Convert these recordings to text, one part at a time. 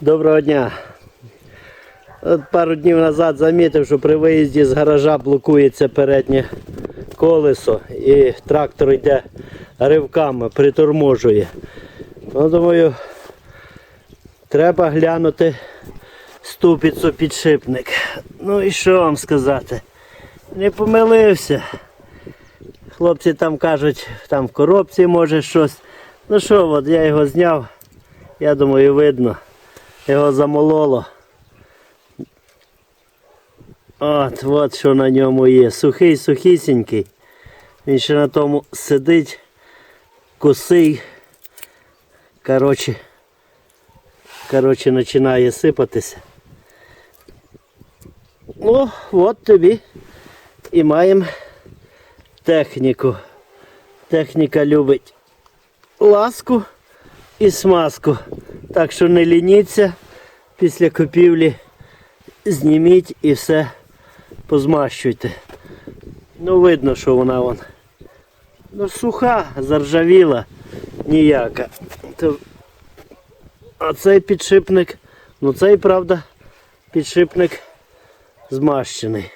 Доброго дня. От пару днів назад замітив, що при виїзді з гаража блокується переднє колесо і трактор йде ривками, приторможує. Ну, думаю, треба глянути ступицю підшипник. Ну і що вам сказати? Не помилився. Хлопці там кажуть, там в коробці може щось. Ну що, от я його зняв. Я думаю, видно. Його замололо. От, от що на ньому є. Сухий, сухісінький. Він ще на тому сидить, косий. Коротше, коротше, починає сипатися. Ну, от тобі. І маємо техніку. Техніка любить ласку і смазку. Так що не лініться після купівлі, зніміть і все позмащуйте. Ну видно, що вона вон. Ну суха, заржавіла ніяка. А цей підшипник, ну цей, правда, підшипник змащений.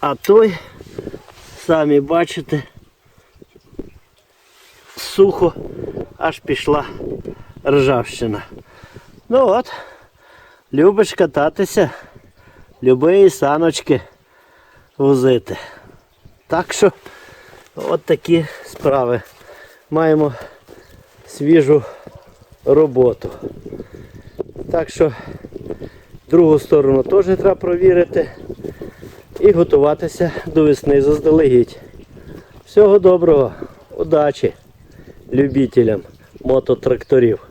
А той, самі бачите, сухо аж пішла ржавщина. Ну от, любиш кататися, люби і саночки возити. Так що от такі справи. Маємо свіжу роботу. Так що другу сторону теж треба провірити і готуватися до весни заздалегідь. Всього доброго, удачі любителям мототракторів.